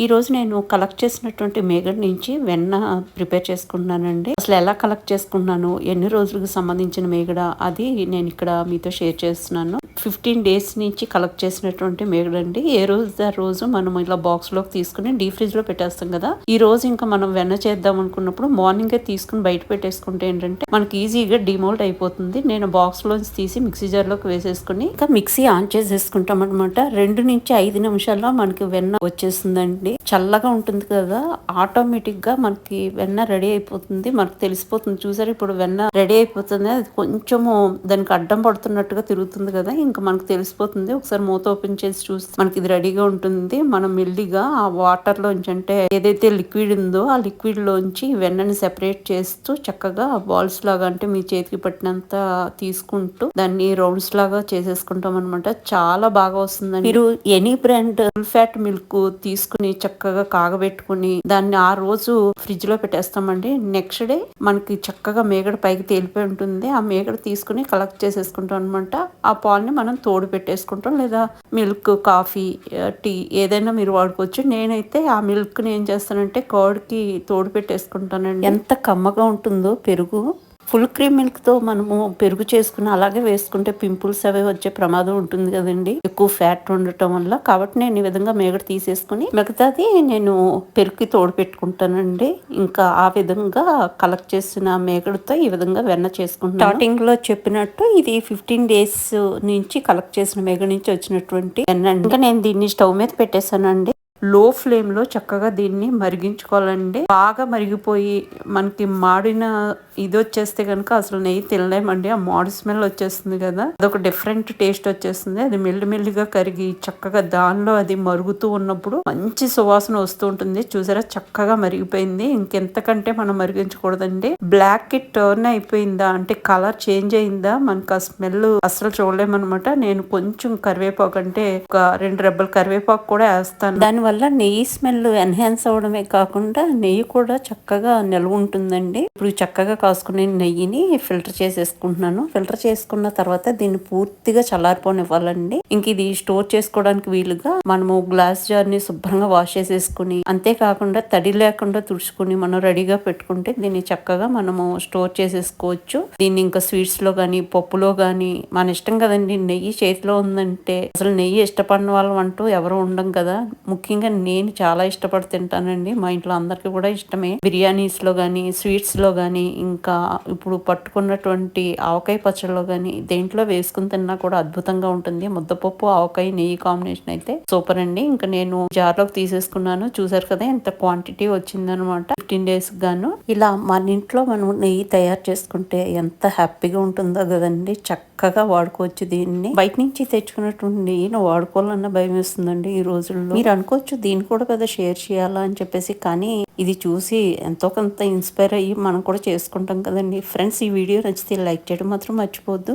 ఈ రోజు నేను కలెక్ట్ చేసినటువంటి మేగడ్ నుంచి వెన్న ప్రిపేర్ చేసుకుంటున్నానండి. అసలు ఎలా కలెక్ట్ చేసుకున్నాను ఎన్ని రోజులకు సంబంధించిన మేగడ అది నేను ఇక్కడ మీతో షేర్ చేస్తున్నాను. ఫిఫ్టీన్ డేస్ నుంచి కలెక్ట్ చేసినటువంటి మేగడండి ఏ రోజు ఆ రోజు మనం ఇలా బాక్స్లోకి తీసుకుని డీ ఫ్రిడ్జ్లో పెట్టేస్తాం కదా. ఈ రోజు ఇంకా మనం వెన్న చేద్దాం అనుకున్నప్పుడు మార్నింగ్ తీసుకుని బయట పెట్టేసుకుంటే ఏంటంటే మనకి ఈజీగా డిమోల్ట్ అయిపోతుంది. నేను బాక్స్ లోంచి తీసి మిక్సీ జార్లోకి వేసేసుకుని ఇంకా మిక్సీ ఆన్ చేసేసుకుంటాం అనమాట రెండు నుంచి ఐదు నిమిషాల్లో మనకి వెన్న వచ్చేస్తుందండి. చల్లగా ఉంటుంది కదా. ఆటోమేటిక్గా మనకి వెన్న రెడీ అయిపోతుంది. మనకు తెలిసిపోతుంది. చూసారు? ఇప్పుడు వెన్న రెడీ అయిపోతుంది. అది కొంచెము దానికి అడ్డం పడుతున్నట్టుగా తిరుగుతుంది కదా. ఇంకా మనకు తెలిసిపోతుంది. ఒకసారి మూత ఓపెన్ చేసి చూస్తే మనకి ఇది రెడీగా ఉంటుంది. మనం మెల్లిగా ఆ వాటర్ లోంచి అంటే ఏదైతే లిక్విడ్ ఉందో ఆ లిక్విడ్ లోంచి వెన్నని సెపరేట్ చేస్తూ చక్కగా బాల్స్ లాగా అంటే మీ చేతికి పట్టినంత తీసుకుంటూ దాన్ని రౌండ్స్ లాగా చేసేసుకుంటాం అనమాట చాలా బాగా వస్తుందండి. మీరు any brand full fat milk తీసుకుని చక్కగా కాగబెట్టుకుని దాన్ని ఆ రోజు ఫ్రిడ్జ్లో పెట్టేస్తామండి. నెక్స్ట్ డే మనకి చక్కగా మేగడ పైకి తేలిపోయి ఉంటుంది. ఆ మేగడ తీసుకుని కలెక్ట్ చేసేసుకుంటాం అనమాట ఆ పాల్ని మనం తోడు పెట్టేసుకుంటాం. లేదా మిల్క్ కాఫీ టీ ఏదైనా మీరు వాడుకోవచ్చు. నేనైతే ఆ మిల్క్ని ఏం చేస్తానంటే కర్డ్కి తోడు పెట్టేసుకుంటానండి. ఎంత కమ్మగా ఉంటుందో పెరుగు. ఫుల్ క్రీమ్ మిల్క్తో మనము పెరుగు చేసుకుని అలాగే వేసుకుంటే పింపుల్స్ అవి వచ్చే ప్రమాదం ఉంటుంది కదండి. ఎక్కువ ఫ్యాట్ ఉండటం వల్ల. కాబట్టి నేను ఈ విధంగా మేగడ తీసేసుకుని మిగతాది నేను పెరుగుకి తోడు పెట్టుకుంటానండి. ఇంకా ఆ విధంగా కలెక్ట్ చేసిన మేగడతో ఈ విధంగా వెన్న చేసుకుంటాను స్టార్టింగ్లో చెప్పినట్టు ఇది ఫిఫ్టీన్ డేస్ నుంచి కలెక్ట్ చేసిన మేగడ నుంచి వచ్చినటువంటి వెన్న ఇంకా నేను దీన్ని స్టవ్ మీద పెట్టేశానండి. లో ఫ్లేమ్లో చక్కగా దీన్ని మరిగించుకోవాలండి. బాగా మరిగిపోయి మనకి మాడిన ఇది వచ్చేస్తే కనుక అసలు నెయ్యి తినలేమండి. ఆ మాడి స్మెల్ వచ్చేస్తుంది కదా. అదొక డిఫరెంట్ టేస్ట్ వచ్చేస్తుంది. అది మెల్లిమెల్లిగా కరిగి చక్కగా దానిలో అది మరుగుతూ ఉన్నప్పుడు మంచి సువాసన వస్తూ ఉంటుంది. చూసారా? చక్కగా మరిగిపోయింది. ఇంకెంతకంటే మనం మరిగించకూడదండి. బ్లాక్కి టర్న్ అయిపోయిందా? అంటే కలర్ చేంజ్ అయిందా? మనకు ఆ స్మెల్ అసలు చూడలేమన్నమాట. నేను కొంచెం కరివేపాకు అంటే ఒక రెండు రెబ్బల కరివేపాకు కూడా వేస్తాను. దానివల్ల నెయ్యి స్మెల్ ఎన్హాన్స్ అవడమే కాకుండా నెయ్యి కూడా చక్కగా నిల్వ ఉంటుందండి. ఇప్పుడు చక్కగా కాసుకునే నెయ్యిని ఫిల్టర్ చేసేసుకుంటున్నాను. ఫిల్టర్ చేసుకున్న తర్వాత దీన్ని పూర్తిగా చల్లారిపోనివ్వాలండి. ఇంక ఇది స్టోర్ చేసుకోవడానికి వీలుగా మనము గ్లాస్ జార్ని శుభ్రంగా వాష్ చేసేసుకుని అంతేకాకుండా తడి లేకుండా తుడుచుకుని మనం రెడీగా పెట్టుకుంటే దీన్ని చక్కగా మనము స్టోర్ చేసేసుకోవచ్చు. దీన్ని ఇంకా స్వీట్స్లో కానీ పప్పులో కానీ మన ఇష్టం కదండి నెయ్యి చేతిలో ఉందంటే అసలు నెయ్యి ఇష్టపడిన వాళ్ళం అంటూ ఎవరు ఉండం కదా. ముఖ్యంగా నేను చాలా ఇష్టపడి తింటానండి. మా ఇంట్లో అందరికీ కూడా ఇష్టమే. బిర్యానీస్లో కానీ స్వీట్స్లో కానీ ఇంకా ఇప్పుడు పట్టుకున్నటువంటి ఆవకాయ పచ్చడిలో కానీ దేంట్లో వేసుకుని తిన్నా కూడా అద్భుతంగా ఉంటుంది. ముద్దపప్పు ఆవకాయ నెయ్యి కాంబినేషన్ అయితే సూపర్ అండి. ఇంకా నేను జార్లోకి తీసేసుకున్నాను. చూసారు కదా ఎంత క్వాంటిటీ వచ్చిందనమాట. ఫిఫ్టీన్ డేస్ గాను. ఇలా మన ఇంట్లో మనం నెయ్యి తయారు చేసుకుంటే ఎంత హ్యాపీగా ఉంటుందో కదండి. చక్కగా వాడుకోవచ్చు దీన్ని. బయట నుంచి తెచ్చుకున్నటువంటి నెయ్యిని వాడుకోవాలన్న భయం వేస్తుందండి ఈ రోజుల్లో. మీరు అనుకోవచ్చు దీన్ని కూడా కదా షేర్ చేయాలా అని చెప్పేసి కానీ ఇది చూసి ఎంతో కొంత ఇన్స్పైర్ అయ్యి మనం కూడా చేసుకుంటాం కదండి. ఫ్రెండ్స్ ఈ వీడియో నచ్చితే లైక్ చేయడం మాత్రం మర్చిపోద్దు